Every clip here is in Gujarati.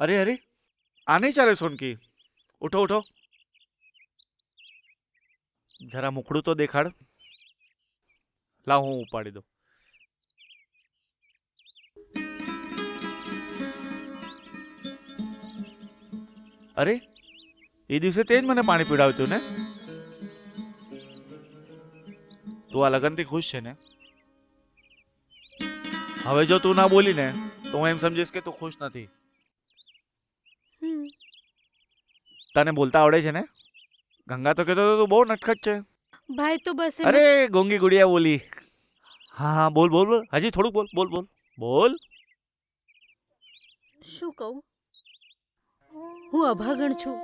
અરે અરે, આ નહીં ચાલે સોનકી. ઉઠો ઉઠો. જરા મુખડું તો દેખાડ. લાવ, હું ઉપાડી દઉં. અરે, એ દિવસે તે જ મને પાણી પીવડાવ્યું હતું ને? તું આ લગનથી ખુશ છે ને? હવે જો તું ના બોલી ને તો હું એમ સમજીશ કે તું ખુશ નથી. તને બોલતા આવડે છે ને? ગંગા તો કહેતો હતો તું બહુ નટખટ છે. ભાઈ તો બસ અરે ગોંગી ગુડિયા બોલી. હા હા બોલ બોલ બોલ. હજી થોડુંક બોલ બોલ બોલ. બોલ. શું કહું? હું અભાગણ છું.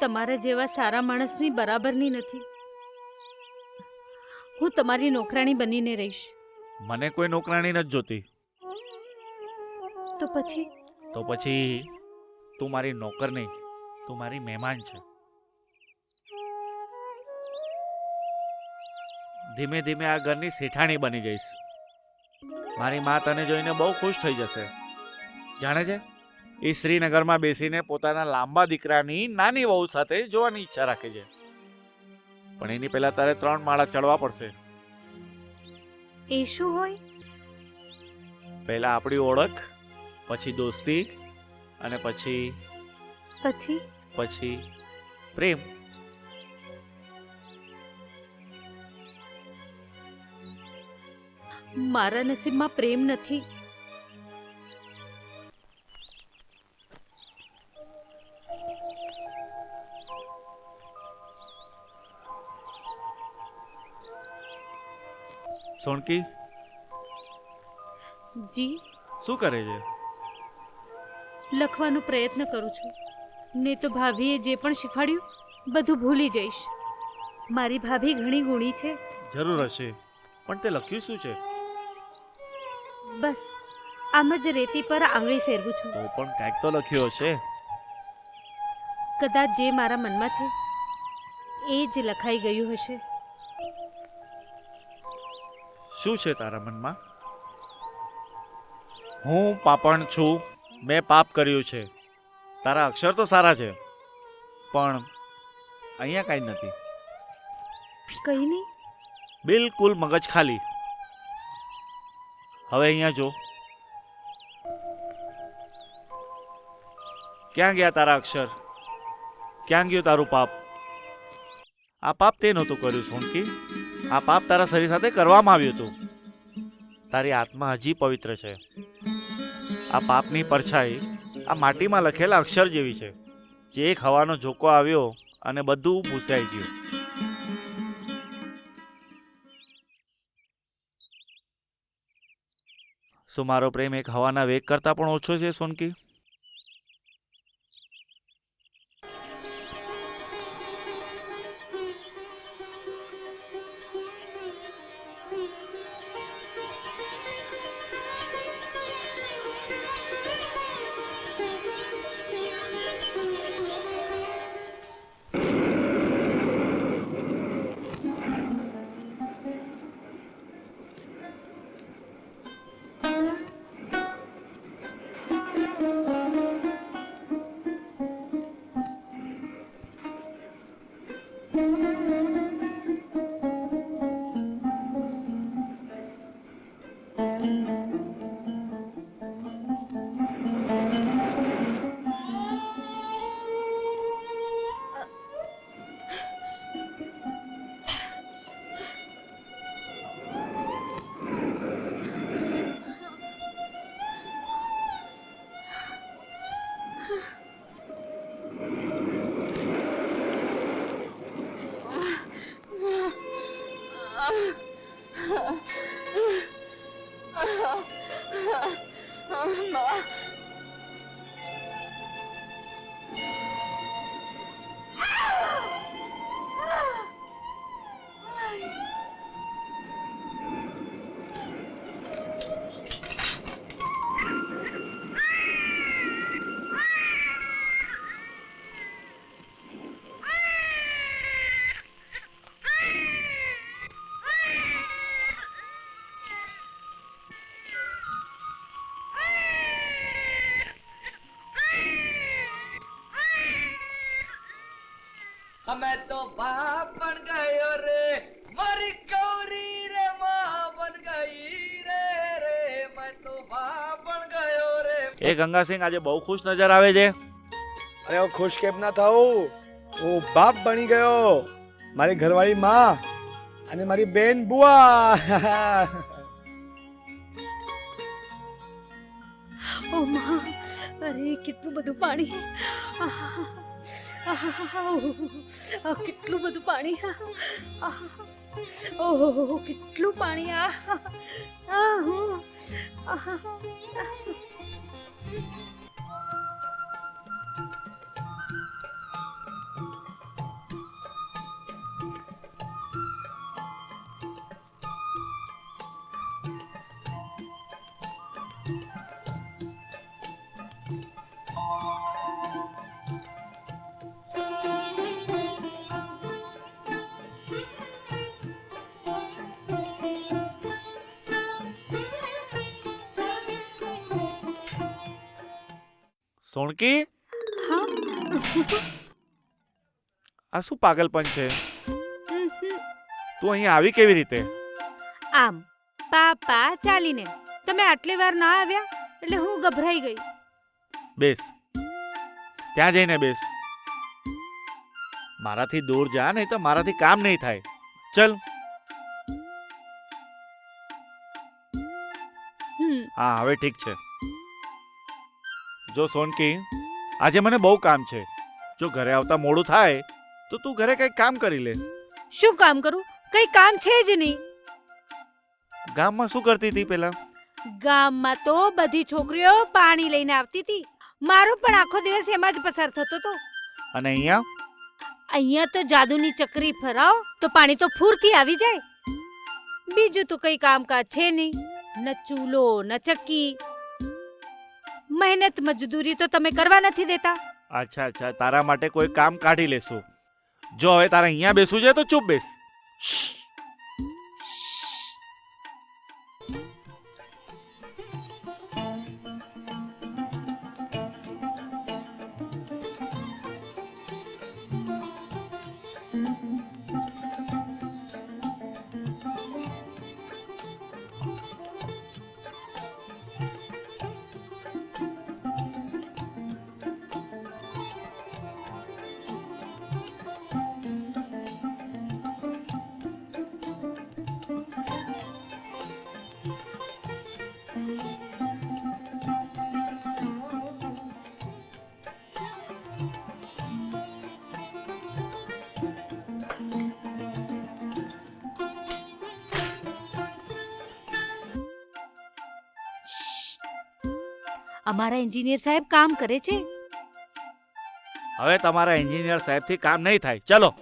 તમારા જેવા સારા માણસની બરાબરની નથી. હું તમારી નોકરાણી બનીને રહીશ. મને કોઈ નોકરાણી નથી જોતી. તો પછી? તો પછી તું મારી નોકર નહીં તું મારી મહેમાન છે. ધીમે ધીમે આ ઘરની શેઠાણી બની જઈશ. મારી મા તને જોઈને બહુ ખુશ થઈ જશે. જાણે છે? એ શ્રીનગરમાં બેસીને પોતાના લાંબા દીકરાની નાની વહુ સાથે જોવાની ઈચ્છા રાખે છે. પણ એની પહેલા તારે ત્રણ માળા ચડવા પડશે. એ શું હોય? પહેલા આપણી ઓળખ પછી દોસ્તી અને પછી? પછી? પછી? પ્રેમ. મારા નસીબમાં પ્રેમ નથી. સોનકી? જી? શું કરે છે? લખવાનો પ્રયત્ન કરું છું. ને તો ભાભીએ જે પણ શીખવાડ્યું બધું ભૂલી જઈશ. મારી ભાભી ઘણી ગુણી છે. જરૂર હશે. પણ તે લખ્યું શું છે? બસ આમ જ રેતી પર આંગળી ફેરવું છું. તો પણ કંઈક તો લખ્યું હશે. કદાચ જે મારા મનમાં છે એ જ લખાઈ ગયું હશે. શું છે તારા મનમાં? હું પાપણ છું. મેં પાપ કર્યું છે. તારા અક્ષર તો સારા છે પણ અહીંયા કાંઈ નથી. કઈ નહીં. બિલકુલ મગજ ખાલી. હવે અહીંયા જો. ક્યાં ગયા તારા અક્ષર? ક્યાં ગયું તારું પાપ? આ પાપ તે નહોતું કર્યું સોનકી. આ પાપ તારા શરીર સાથે કરવામાં આવ્યું હતું. તારી આત્મા હજી પવિત્ર છે. આ પાપની પરછાઈ આ માટીમાં લખેલા અક્ષર જેવી છે. જે એક હવાનો ઝોકો આવ્યો અને બધું ભૂસાઈ ગયું. શું મારો પ્રેમ એક હવાના વેગ કરતાં પણ ઓછો છે, સોનકી? અમે તો બાપ પણ ગયો રે મારી કૌરી રે મા બન ગઈ રે રે મેં તો બાપ પણ ગયો રે. એ ગંગાસિંહ આજે બહુ ખુશ નજર આવે છે. અરે હું ખુશ કેમ ના થાઉં? હું બાપ બની ગયો. મારી ઘરવાળી માં અને મારી બેન બુઆ. ઓ માં અરે કેટલું બધું પાણી. આહા. આહા. આ કેટલું બધું પાણી આહા. ઓહો કેટલું પાણી આ આહુ. આહા. સોણકી આ શું પાગલપન છે. તું અહીં આવી કેવી રીતે? આમ પાપા ચાલીને. તમે આટલી વાર ના આવ્યા એટલે હું ગભરાઈ ગઈ. બેસ. ત્યાં જઈને બેસ. મારાથી દૂર જા નહીં તો મારાથી કામ નહીં થાય. ચલ. હા હવે ઠીક છે. જો સોનકી આજે મને બહુ કામ છે. જો ઘરે આવતા મોડું થાય તો તું ઘરે કંઈક કામ કરી લે. શું કામ કરું? કઈ કામ છે જ નહીં. ગામમાં શું કરતી હતી પેલા? ગામમાં તો બધી છોકરીઓ પાણી લઈને આવતી હતી. મારો પણ આખો દિવસ એમાં જ પસાર થતો હતો. અને અહીંયા? અહીંયા તો જાદુની ચકરી ફરાવ તો પાણી તો ફૂરથી આવી જાય. બીજું તો કઈ કામકાજ છે નહીં. ન ચૂલો ન ચક્કી મહેનત મજદૂરી તો તમે કરવા નથી દેતા. અચ્છા અચ્છા, તારા માટે કોઈ કામ કાઢી લેશું. જો હવે તારે અહીંયા બેસવું છે તો ચૂપ બેસ. અમારા એન્જિનિયર સાહેબ કામ કરે છે. હવે તમારા એન્જિનિયર સાહેબથી કામ નહીં થાય. ચલો.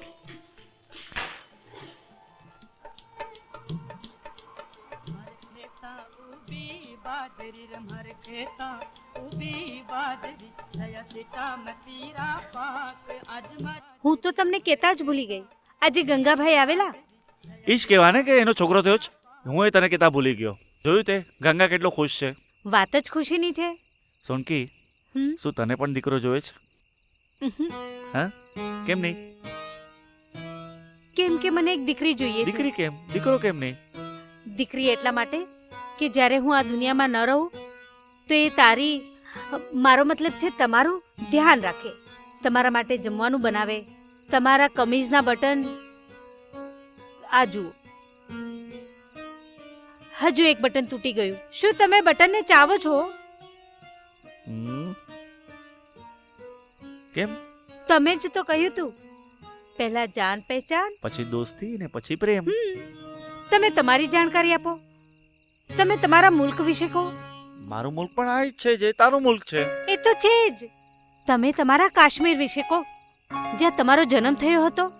હું તો તમને કહેતા જ ભૂલી ગઈ. આજે ગંગાભાઈ આવેલા? ઈશ કહેવાને કે એનો છોકરો થયો છે હું એ તને કહેતા ભૂલી ગયો. જોયું તે? ગંગા કેટલો ખુશ છે. વાત જ ખુશીની છે. સોનકી શું તને પણ દીકરો જોવે છે? હા? કેમ નહીં? કેમ કે મને એક દીકરી જોઈએ દીકરી કેમ? દીકરો કેમ નહીં? દીકરી એટલા માટે કે જ્યારે હું આ દુનિયામાં ન રહું તો એ તારી મારો મતલબ છે તમારું ધ્યાન રાખે. તમારા માટે જમવાનું બનાવે. તમારા કમીઝના બટન આ જુઓ. હજુ એક બટન તૂટી ગયું. શું તમે બટનને ચાવો છો. કેમ? તમે જ તો કહ્યું તું. પહેલા જાન પહેચાન. પછી દોસ્તી ને પછી પ્રેમ. તમે તમારી જાણકારી આપો. તમે તમારા મુલ્ક વિશે કહો. મારું મુલ્ક પણ આ જ છે જે તારું મુલ્ક છે. એ તો છે જ. તમે તમારા કાશ્મીર વિશે કહો. જ્યાં તમારો જન્મ થયો હતો.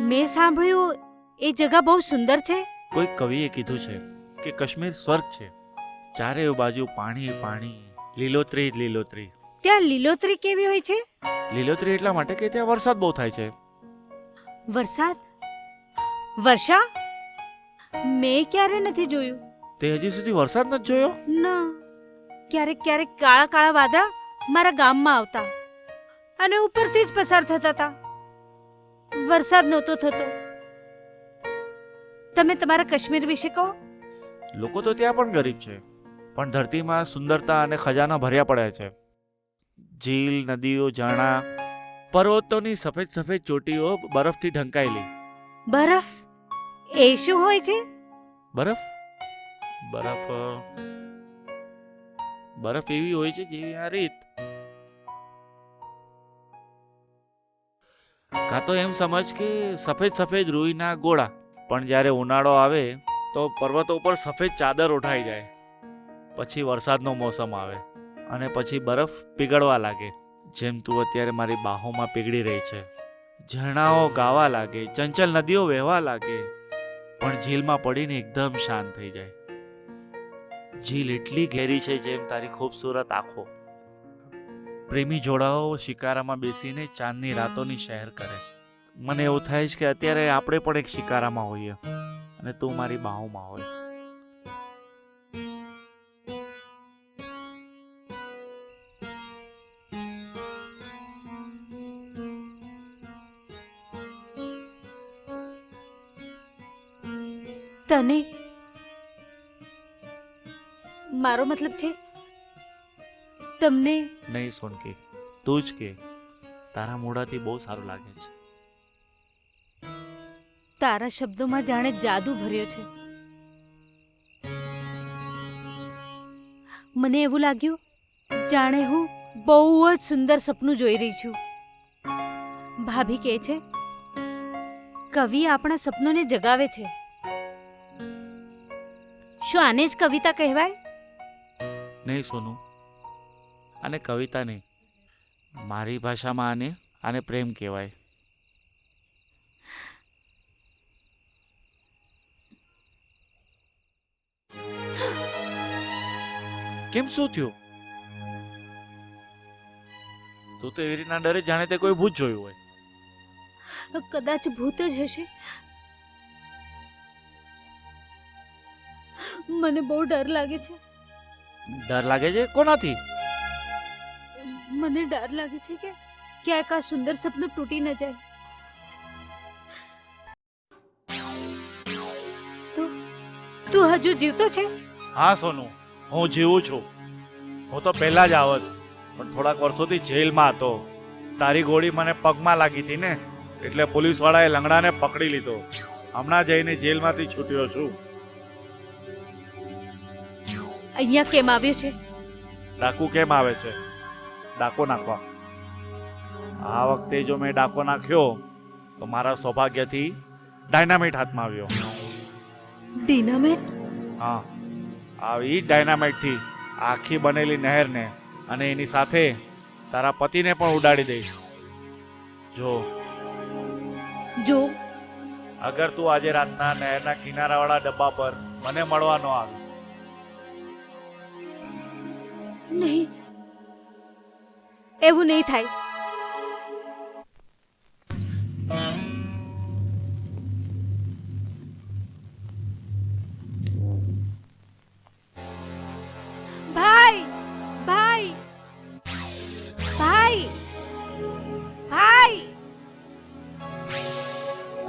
મેં સાંભળ્યું એ જગા બહુ સુંદર છે. કોઈ કવિએ કીધું છે કે કાશ્મીર સ્વર્ગ છે. ચારે બાજુ પાણી પાણી. લીલોતરી જ લીલોતરી. ત્યાં લીલોતરી કેવી હોય છે? લીલોતરી એટલા માટે કે ત્યાં વરસાદ બહુ થાય છે. વરસાદ? વર્ષા? મેં ક્યારે નથી જોયું. તે હજી સુધી વરસાદ નથી જોયો? ના. ક્યારેક ક્યારેક કાળા કાળા વાદળા મારા ગામમાં આવતા અને ઉપરથી જ પસાર થતા હતા. વરસાદ નહોતો થતો. તમે તમારા કાશ્મીર વિશે કહો. લોકો તો ત્યાં પણ ગરીબ છે. પણ ધરતીમાં સુંદરતા અને ખજાના ભર્યા પડ્યા છે. ઝીલ નદીઓ ઝરણા પર્વતોની સફેદ સફેદ ચોટીઓ બરફથી ઢંકાયેલી. બરફ? એ શું હોય છે? બરફ? બરફ બરફ એવી હોય છે જેવી આ રીત. કાં તો એમ સમજ કે સફેદ સફેદ રૂઈના ગોળા પણ જ્યારે ઉનાળો આવે તો પર્વતો ઉપર સફેદ ચાદર ઉઠાઈ જાય. પછી વરસાદનો મોસમ આવે અને પછી બરફ પીગળવા લાગે. જેમ તું અત્યારે મારી બાહોમાં પીગળી રહી છે. ઝરણાઓ ગાવા લાગે, ચંચલ નદીઓ વહેવા લાગે, પણ ઝીલમાં પડીને એકદમ શાંત થઈ જાય. ઝીલ એટલી ઘેરી છે જેમ તારી ખૂબસૂરત આંખો. પ્રેમી જોડાઓ શિકારામાં બેસીને ચાંદની રાતોની શહેર કરે. મને એવું થાય છે કે અત્યારે આપણે પણ એક શિકારામાં હોઈએ અને તું મારી બાહોમાં હોય. તને? મારો મતલબ છે તમને? નહીં સોનકી તું જ કે. તારા મોઢાથી બહુ સારું લાગે છે. તારા શબ્દોમાં જાણે જાદુ ભર્યો છે. મને એવું લાગ્યું જાણે હું બહુ જ સુંદર સપનું જોઈ રહી છું. ભાભી કહે છે કવિ આપણા સપનોને જગાવે છે. શું આને જ કવિતા કહેવાય? નહીં સોનું. આને કવિતા નહીં. મારી ભાષામાં આને આને પ્રેમ કહેવાય. કેમ શું થયું? તું તો એવી રીતના ડરે જાણે તે કોઈ ભૂત જોયું હોય. કદાચ ભૂત જ હશે. મને બહુ ડર લાગે છે. ડર લાગે છે? કોનાથી? મને ડર લાગે છે કે ક્યાંક આ સુંદર સપનું તૂટી ન જાય. તું તું હજુ જીવતો છે? હા સોનું હું જીવું છું. હું તો પહેલા જ આવત પણ થોડાક વર્ષોથી જેલમાં હતો. તારી ગોળી મને પગમાં લાગી હતી ને એટલે પોલીસવાળાએ લંગડાને પકડી લીધો. હમણાં જઈને જેલમાંથી છૂટ્યો છું. અહીંયા કેમ આવ્યો છે? ડાકુ કેમ આવે છે? ડાકો નાખવા. આ વખતે જો મેં ડાકો નાખ્યો તો મારા સૌભાગ્યથી ડાયનામાઇટ હાથમાં આવ્યો. ડાયનામાઇટ હા. આવી ડાયનામાઇટથી આખી બનેલી નહેરને અને એની સાથે તારા પતિને પણ ઉડાડી દઈશ. જો. જો. અગર તું આજે રાતના નહેરના કિનારાવાળા ડબ્બા પર મને મળવા ન આવે નહીં. એવું નહીં થાય. ભાઈ ભાઈ ભાઈ ભાઈ.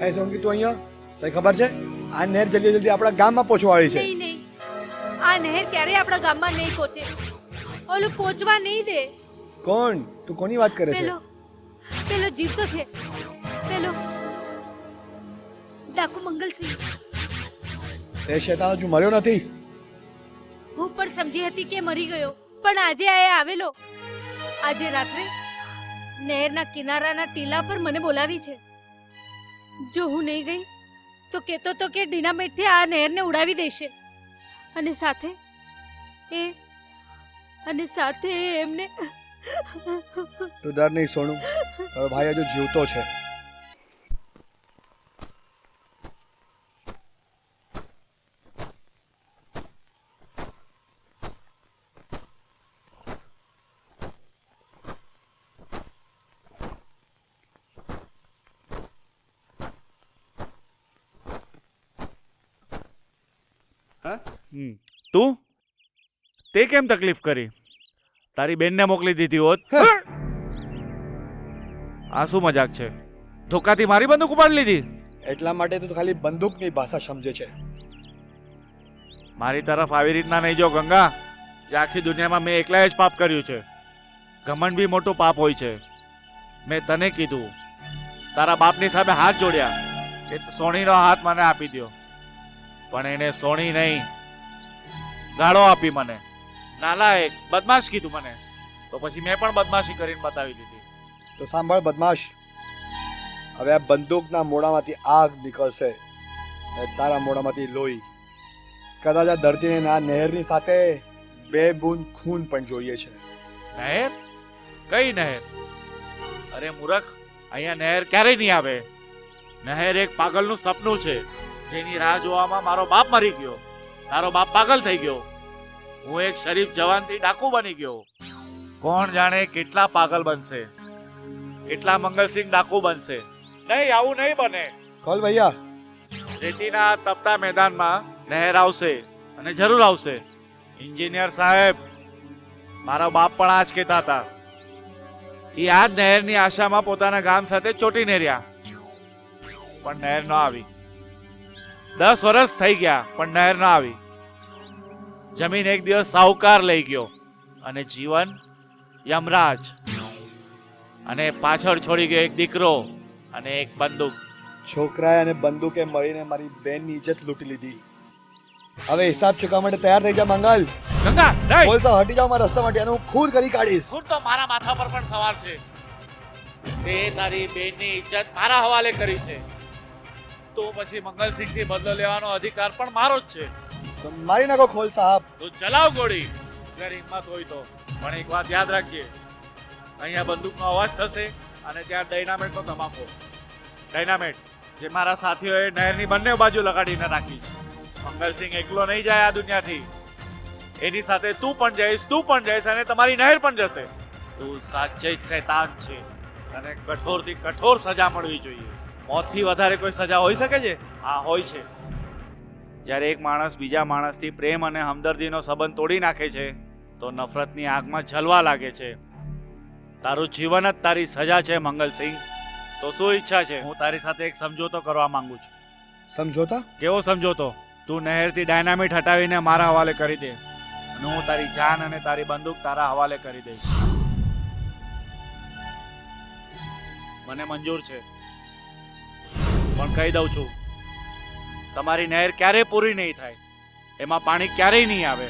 એ સોનકી તું અહીંયા? તને ખબર છે? આ નહેર જલ્દી જલ્દી આપણા ગામમાં પહોંચવાળી છે. નહીં નહીં. આ નહેર ક્યારેય આપણા ગામમાં નહીં પહોંચે. ઓલું પહોંચવા નહીં દે. કોણ? તું કોની વાત કરે છે? પેલો પેલો જીવતો છે. પેલો ડાકુ મંગલસિંહ. એ શેતાન હજુ મર્યો નથી? હું પણ સમજી હતી કે મરી ગયો પણ આજે આ આવેલો. આજે રાત્રે નહેરના કિનારાના ટીલા પર મને બોલાવી છે. જો હું નહીં ગઈ તો કહેતો તો કે ડિનામેટથી આ નહેરને ઉડાવી દેશે. અને સાથે એ અને સાથે એમને તું ડર નહીં સોનું. તારો ભાઈ હજુ જીવતો છે. હમ. તું? તે કેમ તકલીફ કરી? તારી બેનને મોકલી દીધી હોત. આ શું મજાક છે? ધોકાથી મારી બંદૂક ઉપાડી લીધી? એટલા માટે તું ખાલી બંદૂકની ભાષા સમજે છે. મારી તરફ આવી રીતના નહીં જો ગંગા. જે આખી દુનિયામાં મેં એકલાએ જ પાપ કર્યું છે. ઘમંડ બી મોટું પાપ હોય છે. મેં તને કીધું. તારા બાપની સામે હાથ જોડ્યા. કે સોણીનો હાથ મને આપી દ્યો. પણ એને સોણી નહીં. ગાળો આપી મને. નાલાયક બદમાશ કીધું મને. તો પછી મેં પણ બદમાશી કરીને બતાવી દીધી. તો સાંભળ બદમાશ. હવે આ બંદૂકના મોડામાંથી આગ નીકળશે અને તારા મોડામાંથી લોહી. કદાચ આ ધરતીને ના નહેરની સાથે બે બૂંદ ખૂન પણ જોઈએ છે. નહેર? કઈ નહેર? અરે મૂરખ અહીંયા નહેર ક્યારેય નહીં આવે. નહેર એક પાગલનું સપનું છે. જેની રાહ જોવામાં મારો બાપ મરી ગયો. તારો બાપ પાગલ થઈ ગયો. હું એક શરીફ જવાનથી ડાકુ બની ગયો. કોણ જાણે કેટલા પાગલ બનશે. કેટલા મંગલસિંહ ડાકુ બનશે. નહીં આવું નહીં બને. કોલ ભૈયા. રેતીના તપતા મેદાનમાં નહેર આવશે અને જરૂર આવશે. એન્જિનિયર સાહેબ મારા બાપ પણ આ જ કહેતા હતા. એ આ જ નહેરની આશામાં પોતાના ગામ સાથે ચોટીને રહ્યા. પણ નહેર ન આવી. દસ વર્ષ થઈ ગયા પણ નહેર ન આવી. જમીન એક દિવસ સાહુકાર લઈ ગયો અને જીવન યમરાજ. અને પાછળ છોડી ગયો એક દીકરો અને એક બંદૂક. છોકરાએ અને બંદૂકે મળીને મારી બેનની ઇજ્જત લૂંટી લીધી. હવે હિસાબ ચૂકવા માટે તૈયાર થઈ જા મંગલ. ગંગા નહીં બોલતા હટી જાવ મારા રસ્તામાંથી અને હું ખૂન કરી કાઢીશ. ખૂન તો મારા માથા પર પણ સવાર છે. તે તારી બેનની ઇજ્જત મારા હવાલે કરી છે. તો પછી મંગલસિંહથી બદલો લેવાનો અધિકાર પણ મારો જ છે. તો મારી નાખો ખોલ સાહેબ. તો ચલાવ ગોળી. અગર હિંમત હોય તો. પણ એક વાત યાદ રાખજે. અહીંયા બંદૂકનો અવાજ થશે અને ત્યાં ડાયનામેટનો ધમાકો. ડાયનામેટ જે મારા સાથીઓએ નહેરની બંને બાજુ લગાડીને રાખી છે. મંગલસિંહ એકલો નહીં જાય આ દુનિયાથી. એની સાથે તું પણ જઈશ તું પણ જઈશ અને તમારી નહેર પણ જશે. તું સાચે જ શૈતાન છે. તને કઠોરથી કઠોર સજા મળવી જોઈએ. મોતથી વધારે કોઈ સજા હોઈ શકે છે? હા હોય છે. જ્યારે એક માણસ બીજા માણસથી પ્રેમ અને હમદર્દીનો સંબંધ તોડી નાખે છે તો નફરતની આગમાં જલવા લાગે છે. તારું જીવન જ તારી સજા છે મંગલસિંહ. તો શું ઈચ્છા છે? હું તારી સાથે એક સમજોતો કરવા માંગુ છું. સમજોતા? કેવો સમજોતો? તું નહેરથી ડાયનામિટ હટાવીને મારા હવાલે કરી દે. અને હું તારી જાન અને તારી બંદૂક તારા હવાલે કરી દઈશ. મને મંજૂર છે. પણ કહી દઉં છું તમારી નહેર ક્યારેય પૂરી નહીં થાય. એમાં પાણી ક્યારેય નહીં આવે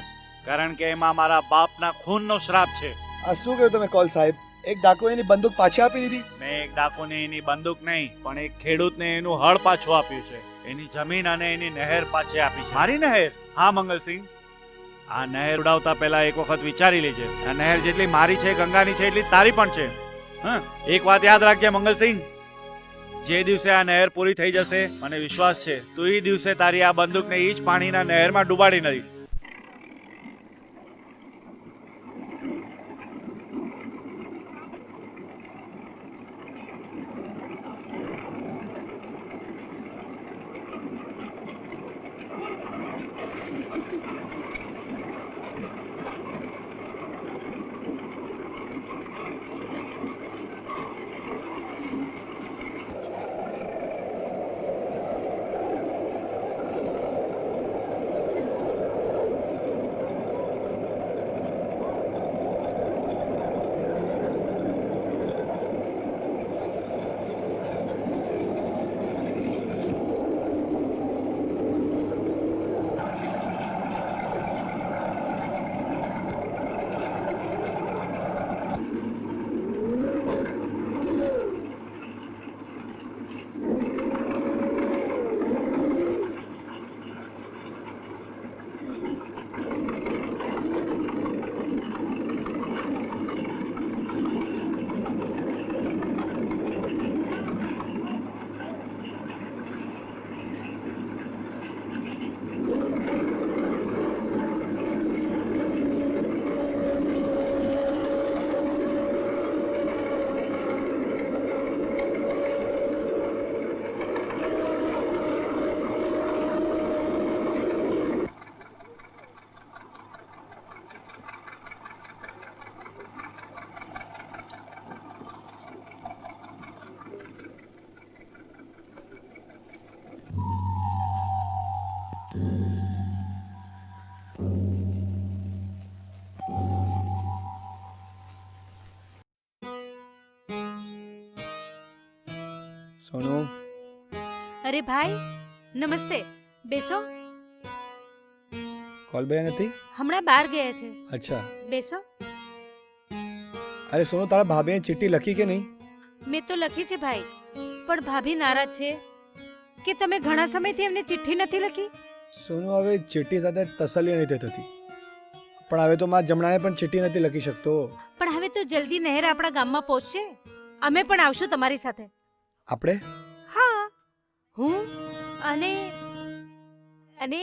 કારણ કે એમાં મારા બાપના ખૂનનો શ્રાપ છે. આ શું કહ્યું તમે કોલ સાહેબ? એક ડાકુએ એની બંદૂક પાછી આપી દીધી? મેં એક ડાકુને એની બંદૂક નહીં પણ એક ખેડૂતને એનું હળ પાછું આપ્યું છે. એની જમીન અને એની નહેર પાછી આપી છે. મારી નહેર? હા મંગલસિંહ. આ નહેર ઉડાવતા પહેલા એક વખત વિચારી લેજે. આ નહેર જેટલી મારી છે ગંગાની છે એટલી તારી પણ છે. હા? એક વાત યાદ રાખજે મંગલસિંહ. જે દિવસે આ નહેર પૂરી થઈ જશે, મને વિશ્વાસ છે તું એ દિવસે તારી આ બંદૂકને એ જ પાણીના નહેરમાં ડૂબાડી નથી સોનુ. અરે ભાઈ નમસ્તે. બેસો. કોલ બે નથી? હમણાં બહાર ગયા છે. અચ્છા. બેસો. અરે સોનુ તારા ભાભીએ ચિઠ્ઠી લખી કે નહીં? મેં તો લખી છે ભાઈ પણ ભાભી નારાજ છે કે તમે ઘણા સમયથી એમને ચિઠ્ઠી નથી લખી? સોનુ હવે ચિઠ્ઠી સાથે તસલ્લી નથી થતી. પણ હવે તો મારા જમણાને પણ ચિઠ્ઠી નથી લખી શકતો. પણ હવે તો જલ્દી નહેર આપણા ગામમાં પહોંચશે. અમે પણ આવશું તમારી સાથે. આપણે? હા હું અને અને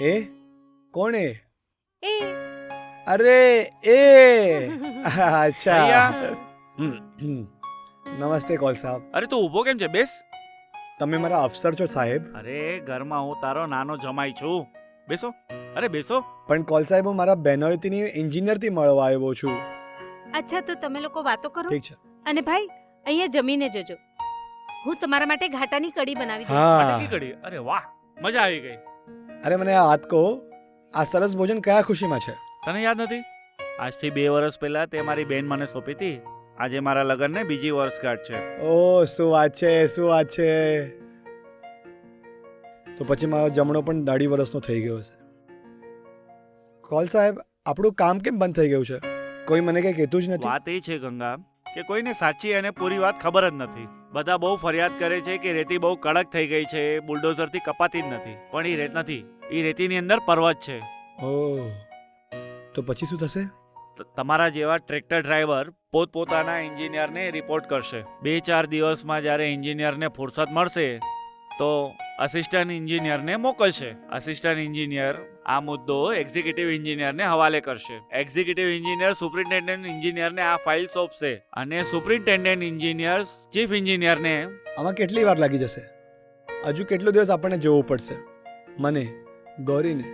એ? કોણ? એ. એ અરે એ! અચ્છા. નમસ્તે કોલ સાહેબ. અરે તું ઊભો કેમ છે? બેસ. તમે મારા અફસર છો સાહેબ? અરે ઘરમાં હું તારો નાનો જમાઈ છું. બેસો. અરે બેસો. પણ કોલ સાહેબ હું મારા બહેનોતીની એન્જિનિયરથી મળવા આવ્યો છું. અચ્છા તો તમે લોકો વાતો કરો. ઠીક છે. અને ભાઈ અહીંયા જમીને જજો. હું તમારા માટે ઘાટાની કડી બનાવી દઉં હા. અરે વાહ મજા આવી ગઈ. અરે મને આ વાત કહો આ સરસ ભોજન કયા ખુશીમાં છે? તને યાદ નથી? આજથી બે વર્ષ પહેલા તે મારી બેન મને સોંપી હતી. આજે મારા લગ્નને બીજી વર્ષગાંઠ છે. ઓ શું વાત છે શું વાત છે? તો પછી મારો જમણો પણ દાઢી વર્ષનો થઈ ગયો છે કોલ સાહેબ આપણું કામ કેમ બંધ થઈ ગયું છે? કોઈ મને કંઈ કહેતું જ નથી? વાત એ છે ગંગા કે કોઈને સાચી અને પૂરી વાત ખબર જ નથી. બધા બહુ ફરિયાદ કરે છે કે રેતી બહુ કડક થઈ ગઈ છે બુલડોઝરથી કપાતી જ નથી. પણ એ રેત નથી. એ રેતીની અંદર પર્વત છે. ઓ. તો પછી શું થશે? તમારા જેવા ટ્રેક્ટર ડ્રાઈવર પોતપોતાના એન્જિનિયરને રિપોર્ટ કરશે. બે ચાર દિવસમાં જ્યારે એન્જિનિયરને ફુરસત મળશે તો અસિસ્ટન્ટ એન્જિનિયરને મોકલશે. અસિસ્ટન્ટ એન્જિનિયર આ મુદ્દો એક્ઝિક્યુટિવ એન્જિનિયરને હવાલે કરશે. એક્ઝિક્યુટિવ એન્જિનિયર સુપ્રિન્ટેન્ડન્ટ એન્જિનિયરને આ ફાઇલ સોંપશે અને સુપ્રિન્ટેન્ડન્ટ એન્જિનિયર ચીફ એન્જિનિયરને આમાં કેટલી વાર લાગી જશે? હજુ કેટલો દિવસ આપણને જવું પડશે? મને ગૌરીને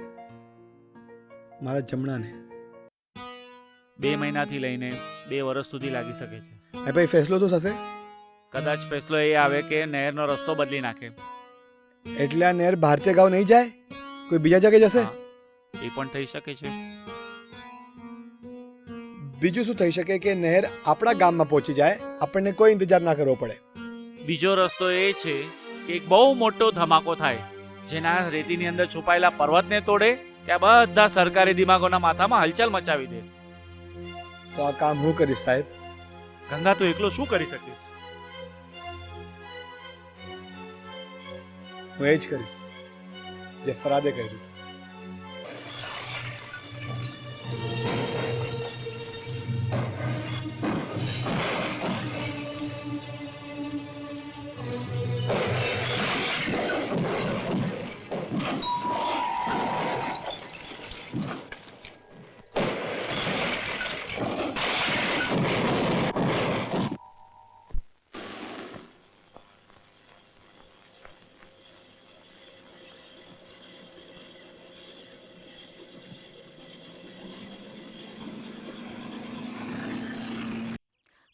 મારા જમણાને. બે મહિનાથી લઈને બે વર્ષ સુધી લાગી શકે છે. પછી ફેસલો શું થશે? કદાચ ફેસલો એ આવે કે નહેરનો રસ્તો બદલી નાખે. એટલે આ નહેર ભારતીય ગાંવ નહીં જાય? કોઈ બીજા જગ્યાએ જશે? એ પણ થઈ શકે છે. બીજું શું થઈ શકે કે નહેર આપણા ગામમાં પહોંચી જાય? આપણને કોઈ ઇંતજાર ના કરવો પડે. બીજો રસ્તો એ છે કે એક બહુ મોટો ધમાકો થાય. જેના રેતીની અંદર છુપાયેલા પર્વતને તોડે ત્યાં બધા સરકારી દિમાગોના માથામાં હલચલ મચાવી દે. તો આ કામ હું કરીશ સાહેબ? ગંગા તું એકલો શું કરી શકીશ? હું એ જ કરીશ જે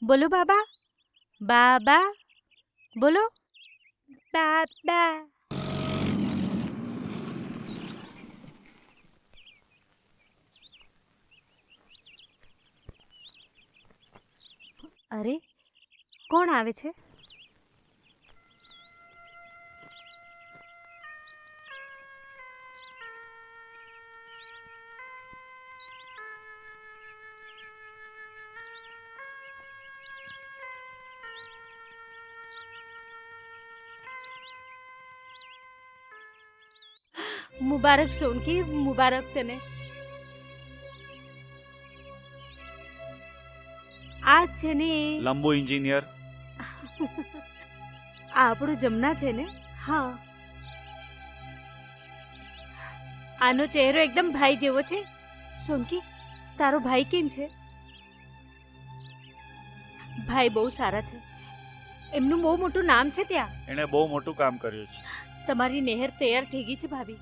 બોલો બાબા. બાબા. બોલો. દાદા અરે કોણ આવે છે? મુબારક સોનકી મુબારક તને આ છે ને લંબો એન્જિનિયર આ આપણું જમના છે ને હા આનો ચહેરો એકદમ ભાઈ જેવો છે સોનકી તારો ભાઈ કેમ છે ભાઈ બહુ સારા છે એમનું બહુ મોટું નામ છે ત્યાં એણે બહુ મોટું કામ કર્યું છે તમારી નહેર તૈયાર થઈ ગઈ છે ભાભી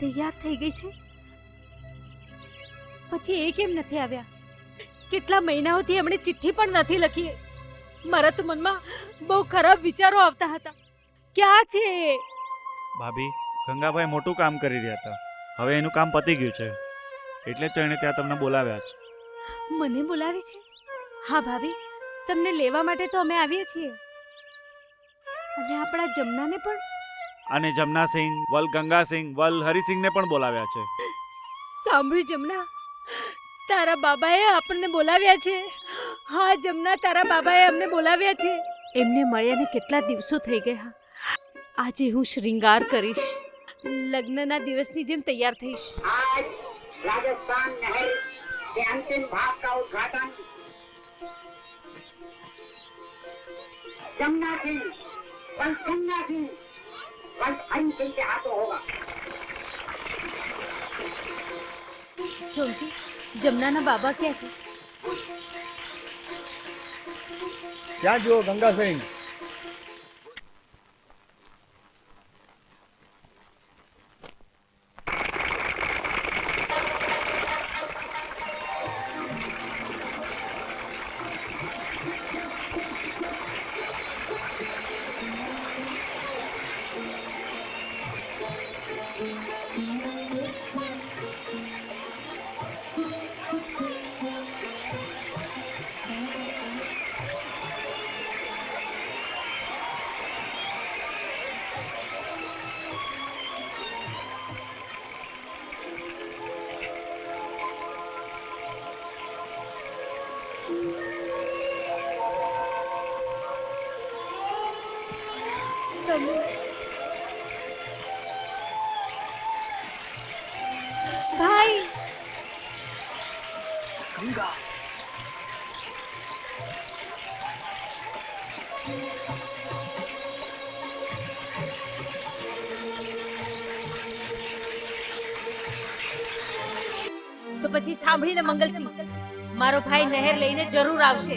તૈયાર થઈ ગઈ છે? પછી એ કેમ નથી આવ્યા? કેટલા મહિનાઓથી એમણે ચિઠ્ઠી પણ નથી લખી. મારા તો મનમાં બહુ ખરાબ વિચારો આવતા હતા. ક્યાં છે ભાભી ગંગાભાઈ મોટું કામ કરી રહ્યા હતા. હવે એનું કામ પતી ગયું છે. એટલે તો એણે ત્યાં તમને બોલાવ્યા છે. મને બોલાવી છે? હા ભાભી તમને લેવા માટે તો અમે આવીએ છીએ. અને આપણા જમનાને પણ અને જમનાસિંહ વલ ગંગાસિંહ વલ હરિસિંહને પણ બોલાવ્યા છે સાંભળ્યું જમના તારા બાબાએ આપણને બોલાવ્યા છે હા જમના તારા બાબાએ અમને બોલાવ્યા છે એમને મળ્યાને કેટલા દિવસો થઈ ગયા આજે હું શ્રૃંગાર કરીશ લગ્નના દિવસની જેમ તૈયાર થઈશ आज राजस्थान नहर के अंतिम भाग का उद्घाटन जमुना सिंह पंच गंगा सिंह पंच हरि सिंह के हाथों होगा સોનકી જમનાના બાબા ક્યાં છે ક્યાં જુઓ ગંગાસિંહ સાંભળીને મંગલસિંહ મારો ભાઈ નહેર લઈને જરૂર આવશે.